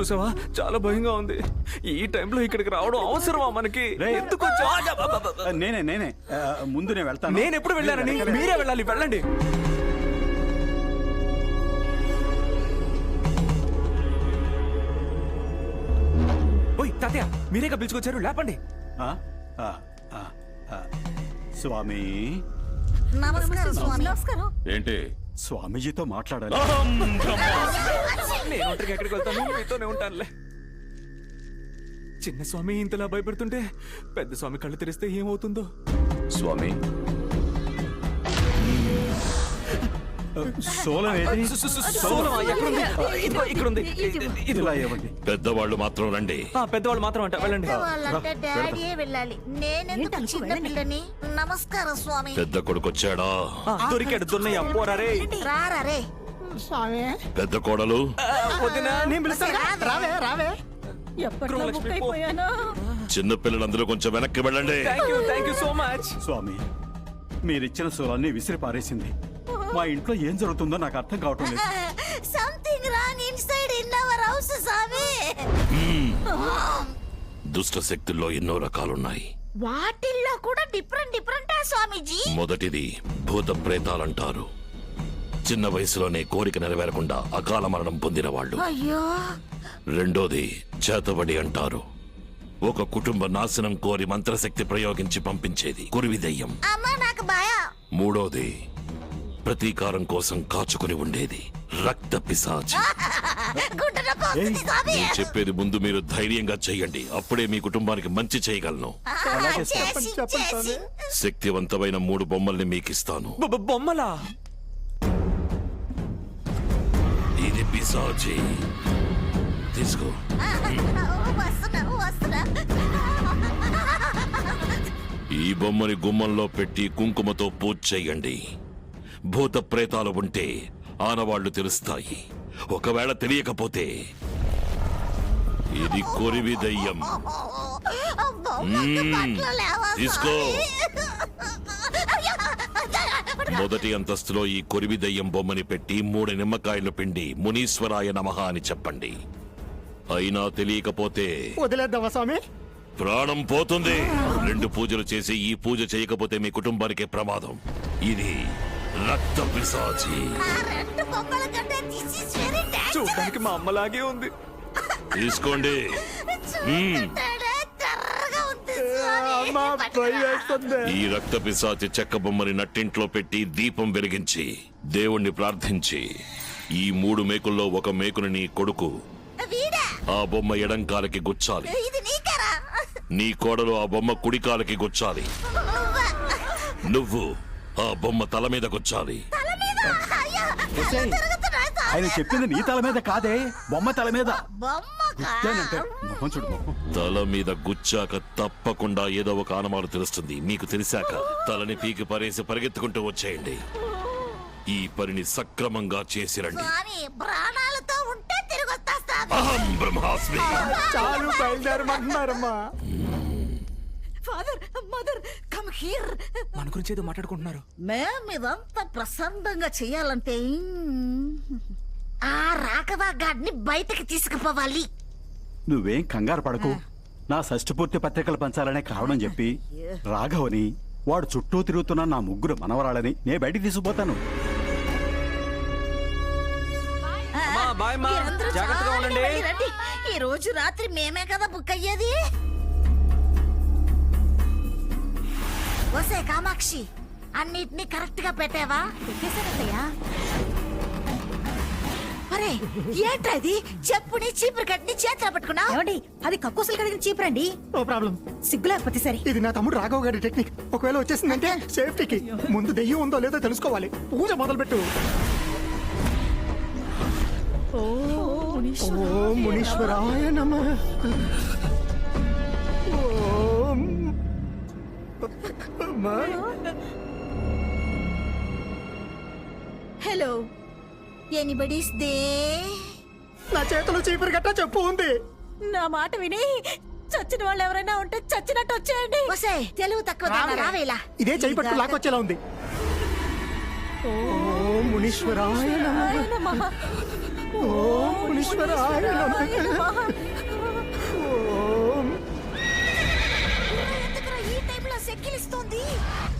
చూసావా? చాలా భయంగా ఉంది. ఈ టైంలో ఇక్కడికి రావడం అవసరమా మనకి. ఎందుకు నేనే నేనే. ముందు నేను వెళ్తాను. నేను ఎప్పుడు వెళ్ళానని? మీరు వెళ్ళాలి వెళ్ళండి. ఓయ్ తాతయ్య మీరేగా పిలుచుకొచ్చారు లేపండి. ఆ, ఆ, ఆ, ఆ. స్వామి. నమస్కారం స్వామి. నమస్కారం. ఏంటి? స్వామీజీతో మాట్లాడాలి. నేను ఒంటరికి ఎక్కడికి వెళ్తాను? మీతోనే ఉంటానులే. చిన్న స్వామి ఇంతలా భయపెడుతుంటే పెద్ద స్వామి కళ్ళు తెరిస్తే ఏమవుతుందో? స్వామి సోలం ఏది సోలమా? ఎక్కడుంది? ఇదిగో, ఇవ్వండి పెద్దవాళ్ళు మాత్రం రండి ఆ, పెద్దవాళ్ళు మాత్రం అంట వెళ్ళండి వాళ్ళంటే డాడీయే వెళ్ళాలి నేనెందుకు ఏంటి చిన్న వెళ్ళండి. పిల్లని నమస్కారం స్వామి పెద్ద కొడుకొచ్చాడా ఆ, దొరికాడు దున్నయ్య పోరా రే రారా రే పెద్ద కోడలు వదినా రావే రావే ఎప్పట్లో గృహలక్ష్మి, బుక్ పో. అయిపోయాను చిన్న పిల్లలందరూ కొంచెం వెనక్కి వెళ్ళండి thank you thank you so much స్వామి మీరిచ్చిన సోలాన్ని విసిరి పారేసింది మా ఇంట్లో ఏం జరుగుతుందో నాకు అర్థం కావటం లేదు. Something wrong inside in our house స్వామి దుష్ట శక్తుల్లో ఎన్నో రకాలున్నాయి. వాటిల్లో కూడా డిఫరెంట్ డిఫరెంటా స్వామీజీ మొదటిది భూత ప్రేతాలంటారు. చిన్న వయసులోనే కోరిక నెరవేరకుండా అకాల మరణం పొందిన వాళ్ళు అయ్యో. రెండోది చేతబడి అంటారు. ఒక కుటుంబ నాశనం కోరి మంత్రశక్తి ప్రయోగించి పంపించేది. కురివి దెయ్యం అమ్మా నాకు భయం. మూడోది ప్రతీకారం కోసం కాచుకుని ఉండేది రక్త పిశాచి. నేను చెప్పేది ముందు మీరు ధైర్యంగా చెయ్యండి అప్పుడే మీ కుటుంబానికి మంచి చేయగలను. శక్తివంతమైన మూడు బొమ్మల్ని మీకిస్తాను. బొ- బొ- బొమ్మలా? ఇది పిశాచి. తీసుకో. ఈ బొమ్మని గుమ్మంలో పెట్టి కుంకుమతో పూజ చెయ్యండి భూత ప్రేతాలు ఉంటే ఆనవాళ్ళు తెలుస్తాయి. ఒకవేళ తెలియకపోతే ఇది కొరివి దయ్యం. తీసుకో. మొదటి అంతస్తులో ఈ కొరివి దయ్యం బొమ్మని పెట్టి మూడు నిమ్మకాయలు పిండి మునీశ్వరాయ నమః అని చెప్పండి. అయినా తెలియకపోతే వదిలేద్దామా స్వామి? ప్రాణం పోతుంది. రెండు పూజలు చేసి ఈ పూజ చేయకపోతే మీ కుటుంబానికి ప్రమాదం. ఇది రక్త పిశాచి. చూడడానికి మా అమ్మలాగే ఉంది. తీసుకోండి. ఈ రక్త పిశాచి చెక్క బొమ్మని నట్టింట్లో పెట్టి దీపం వెలిగించి దేవుణ్ణి ప్రార్థించి ఈ మూడు మేకుల్లో ఒక మేకుని నీ కొడుకు వీడా? ఆ బొమ్మ ఎడంకాలకి గుచ్చాలి. ఇది నీకరా నీ కోడలు ఆ బొమ్మ కుడికాలకి గుచ్చాలి. నువ్వు ఆ బొమ్మ తల మీద గుచ్చాలి తల మీద? అయ్యో ఒసేయ్, తిరుగుతున్నాయి స్వామి. ఆయన చెప్పింది నీ తల మీద కాదే బొమ్మ తల మీద. తల మీద గుచ్చాక తప్పకుండా ఏదో ఒక ఆనమాలు తెలుస్తుంది. మీకు తెలిసాక తలని పీకి పరేసి పరిగెత్తుకుంటూ వచ్చేయండి. ఈ పనిని సక్రమంగా చేసిరండి ప్రాణాలతో ఉంటే అహం బ్రహ్మాస్మి. చాలు బయలుదేరమంటున్నారమ్మా. ఫాదర్ మదర్ కమ్ హియర్ మన గురించి ఏదో మాట్లాడుకుంటున్నారు. మేం ఇదంతా ప్రశాంతంగా చెయ్యాలంటే ఆ రాఘవ గాడిని బయటకి తీసుకుపోవాలి. నువ్వేం కంగారు పడకు. నా షష్టిపూర్తి పత్రికలు పంచాలనే కారణం చెప్పి రాఘవని వాడు చుట్టూ తిరుగుతున్న నా ముగ్గురు మనవరాలని నే బయటికి తీసుకుపోతాను. బాయ్ జాగ్రత్తగా ఉండండి. రండి. ఈ రోజు రాత్రి మేమే కదా బుక్ అయ్యేది. వసే కామాక్షి అన్నిటినీ కరెక్ట్గా పెట్టావా పెట్టేశారత్తయ్యా అరే ఏంట్రా ఇది? చెప్పుని చీపురు కట్టిని చేతిలో పట్టుకున్నా ఏమండి అది కక్కుసలు కడిగిన చీపురండి? No problem. సిగ్గు లేకపోతే సరే. ఇది నా తమ్ముడు రాఘవ్ గారి టెక్నిక్. ఒకవేళ వచ్చేసిందంటే సేఫ్టీకి. ముందు దెయ్యం ఉందో లేదో తెలుసుకోవాలి. పూజ మొదలుపెట్టు. ఓ మునీశ్వరాయ నమ. ఓం హలో. ఎనీబడీస్ దే నా చేతిలో చీపురు గట్ట చెప్పు ఉంది. నా మాట విని చచ్చిన వాళ్ళు ఎవరైనా ఉంటే చచ్చినట్టు వచ్చేయండి. తెలుగు తక్కువ రావేలా? ఇదే చేపట్టు పట్టు ఉంది. ఓ మునీశ్వరాయ నమః. మునీశ్వరాయ Reste en vie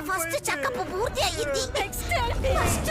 first checkup పూర్తి అయ్యింది నెక్స్ట్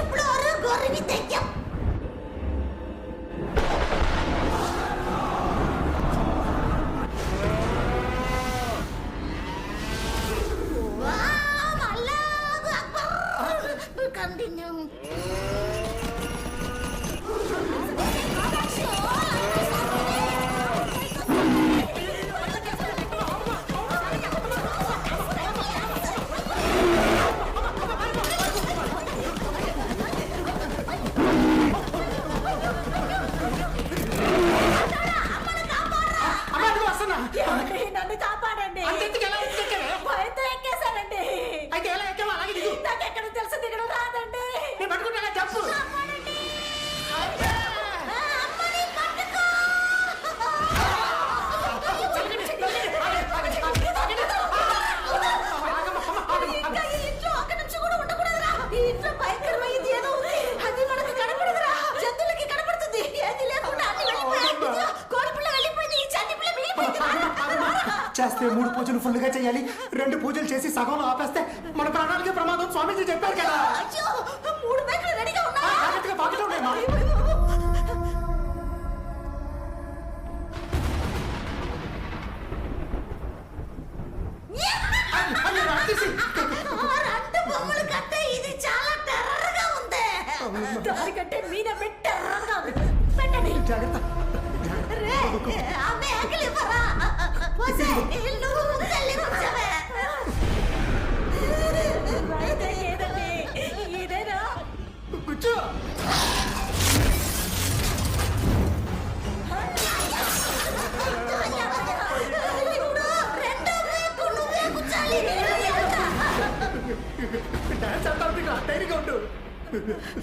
ఫుల్గా చేయాలి. రెండు పూజలు చేసి సగంలో ఆపేస్తే మన ప్రాణాలకి ప్రమాదం స్వామీజీ చెప్పారు కదా.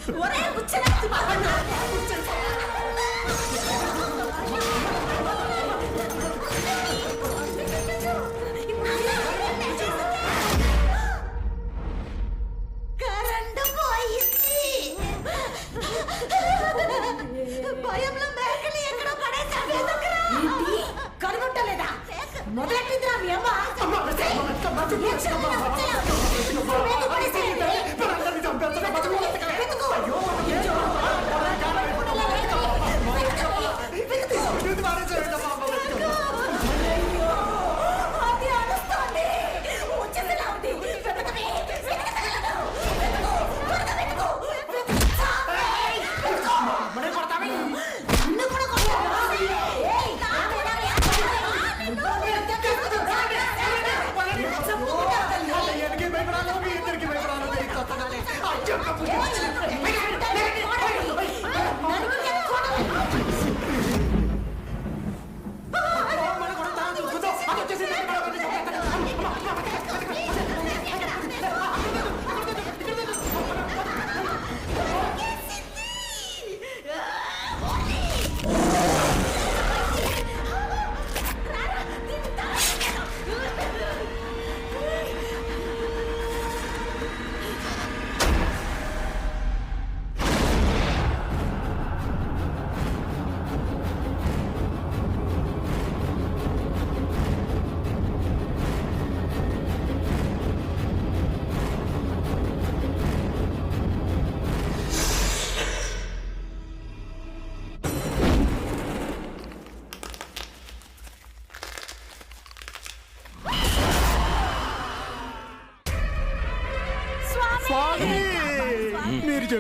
뭐래? 묻히는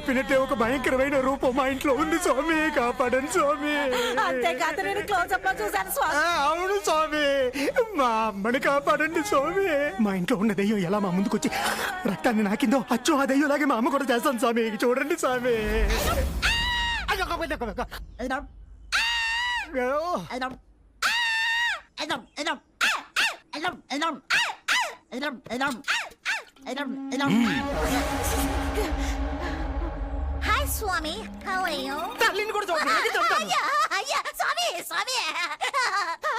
చెప్పినట్టే ఒక భయంకరమైన రూపం మా ఇంట్లో ఉంది స్వామి. కాపాడండి స్వామి. అవును స్వామి. మా అమ్మని కాపాడండి స్వామి. మా ఇంట్లో ఉన్న దయ్యం ఎలా మా ముందుకొచ్చి రక్తాన్ని నాకిందో అచ్చు ఆ దయ్యం లాగే మా అమ్మ కూడా చేస్తాను స్వామి. చూడండి స్వామి. ఆర్ యు తల్లిని కూడా చూడండి అయ్యా అయ్యా స్వామి స్వామి. ఆ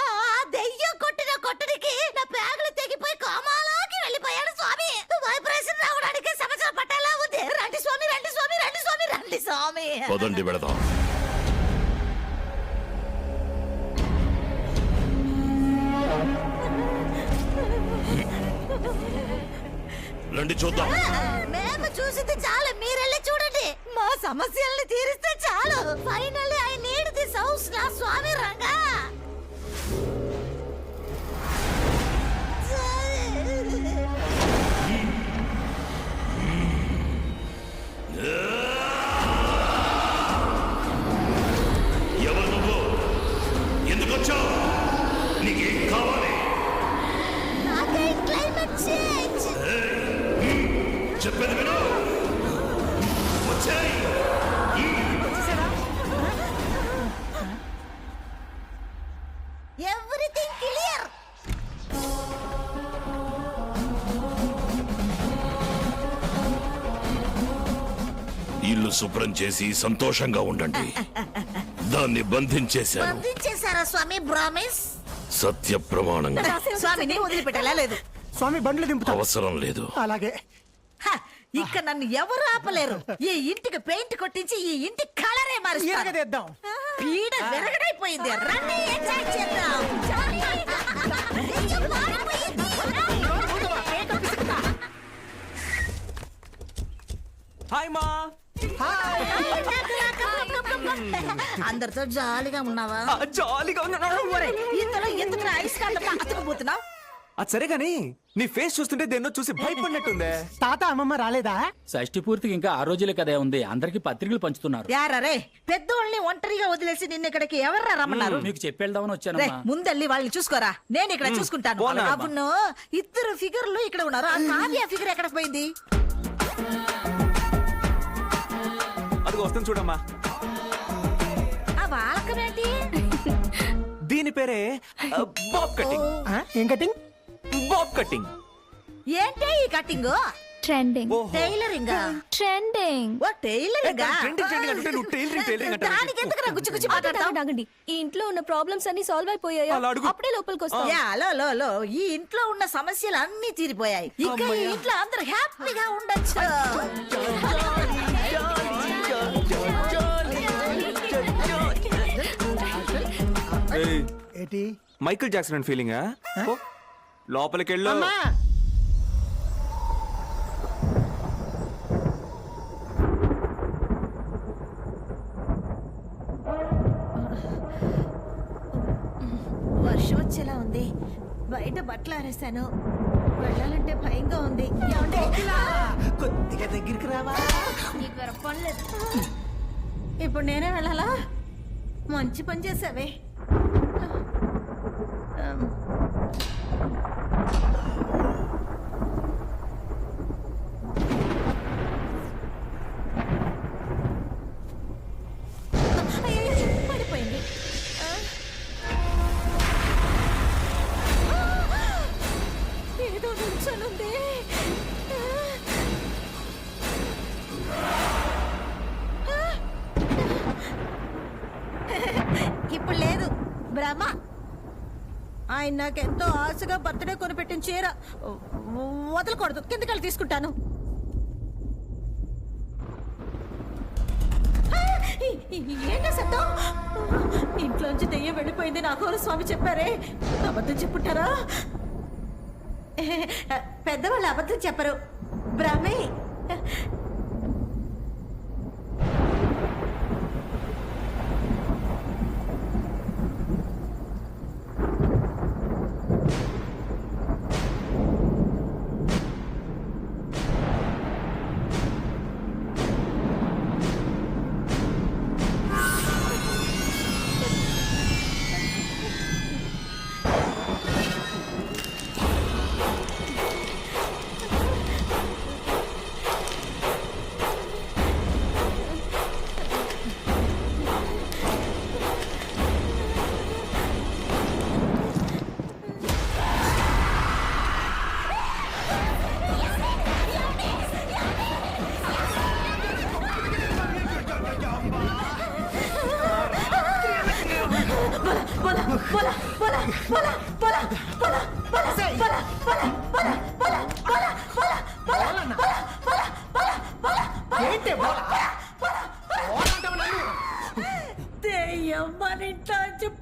దెయ్యం కొట్టిన కొట్టుడికి నా పేగులు తెగిపోయి కోమాలోకి వెళ్ళిపోయాడు స్వామి. వైబ్రేషన్ రావడానికి సంవత్సరం పట్టాలా ఉంది. రండి స్వామి రండి స్వామి రండి స్వామి రండి స్వామి. పదండి వెళదాం. రండి చూద్దాం. మేము చూసింది చాలు. మీరెళ్ళి చూడండి. మా సమస్యల్ని తీరిస్తే చాలు. Finally I need this house నా స్వామి రంగా. శుభ్రం చేసి సంతోషంగా ఉండండి. దాన్ని బంధించేశాను. బంధించేశారా స్వామి ప్రామిస్? సత్య ప్రమాణంగా స్వామిని వదిలిపెట్టేలా? లేదు. స్వామి బండ్లు దింపుతా. అవసరం లేదు. అలాగే. హ, ఇక నన్ను ఎవరు ఆపలేరు? ఈ ఇంటికి పెయింట్ కొట్టించి ఈ ఇంటి కలరే మారుస్తాను ఎరగదేద్దాం పీడ వెరగడైపోయింది. రండి ఎంజాయ్ చేద్దాం. హాయ్ మా. అందరితో జాలీగా ఉన్నావా? ఆ, జాలీగా ఇంతలో ఎందుకు ఐస్ కాళ్ళ అతుకుపోతున్నావు? అది సరే గాని నీ ఫేస్ చూస్తుంటే దేన్నో చూసి భయపడినట్టుందే. తాత అమ్మమ్మ రాలేదా? షష్టి పూర్తికి ఇంకా ఆ రోజులే కదా ఉంది. అందరికి పత్రికలు పంచుతున్నారు. యారే పెద్దోళ్ళని ఒంటరిగా వదిలేసి నిన్న ఇక్కడికి ఎవర్రా రమ్మన్నారు? మీకు చెప్పేద్దామని రే వచ్చానమ్మా ముందెళ్ళి వాళ్ళని చూసుకోరా. నేను ఇక్కడ చూసుకుంటాను. పోనా అమ్మా. అవును ఇద్దరు ఫిగర్లు ఇక్కడ ఉన్నారు. ఆ కావ్య ఫిగర్ ఎక్కడ పోయింది? అదిగో వస్తుంది చూడమ్మా. వాలకమేంటి దీని పేరే బాబ్ కటింగ్ ఆ, ఏం కటింగ్ బాబ్ కటింగ్ ఏంటే ఈ కటింగ్ ట్రెండింగ్ ఓహో. టైలరింగ్ ట్రెండింగ్ ఓ టైలరింగ్ ట్రెండింగ్ ట్రెండింగ్ అంటే నువ్వు టైలరింగ్ టైలరింగ్ దానికి అంటే ఎందుకు గుచ్చి గుచ్చి మాట్లాడతావు? ఆగండి. ఈ ఇంట్లో ఉన్న ప్రాబ్లమ్స్ అన్ని సాల్వ్ అయిపోయాయా. అప్పుడే లోపలికి వస్తా. యా లో లో లో. ఈ ఇంట్లో ఉన్న సమస్యలు అన్ని తీరిపోయాయి. ఇక ఈ ఇంట్లో అందరూ హ్యాపీగా ఉండొచ్చు. ఏంటి? మైకిల్ జాక్సన్ అని ఫీలింగా లోపలికి వెళ్ళు అమ్మా! వర్షం వచ్చేలా ఉంది. బయట బట్టలు ఆరేసాను వెళ్ళాలంటే భయంగా ఉంది? కొద్దిగా దగ్గరికి రావా? ఇప్పుడు నేనే వెళ్ళాలా? మంచి పని చేసావే. Um. బ్రహ్మ ఆయన నాకెంతో ఆశగా బర్త్డే కొనిపెట్టిన చీర వదలకూడదు. కిందకెళ్ళి తీసుకుంటాను. ఏంటో ఈ- శబ్దం? ఇంట్లోంచి దెయ్యం వెళ్ళిపోయింది నాకు స్వామి చెప్పారే. అబద్ధం చెప్పుంటారా? పెద్దవాళ్ళు అబద్ధం చెప్పరు. భ్రమే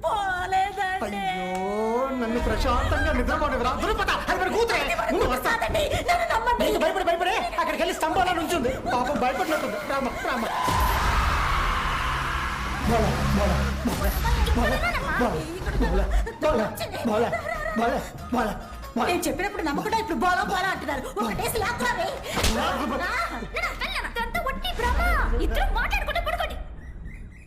పోలేదండి అయ్యో నన్ను ప్రశాంతంగా నిద్రపోనివ్వరా దురుపట అది మరి కూతురే ముందు వస్తా కాదండి నన్ను నమ్మండి నీకు భయపడి భయపడే అక్కడికి వెళ్ళి స్తంభాల నుంచుంది పాపం భయపడినట్టుంది రామ రామ బోల, బోల, బోల, బోల, బోల, బోల, బోల, బోల, బోల, బోల. నేను చెప్పినప్పుడు నమ్మకుండా ఇప్పుడు బోలా బోలా అంటున్నారు ఒకటేసి ఇద్దరు మాట్లాడుకో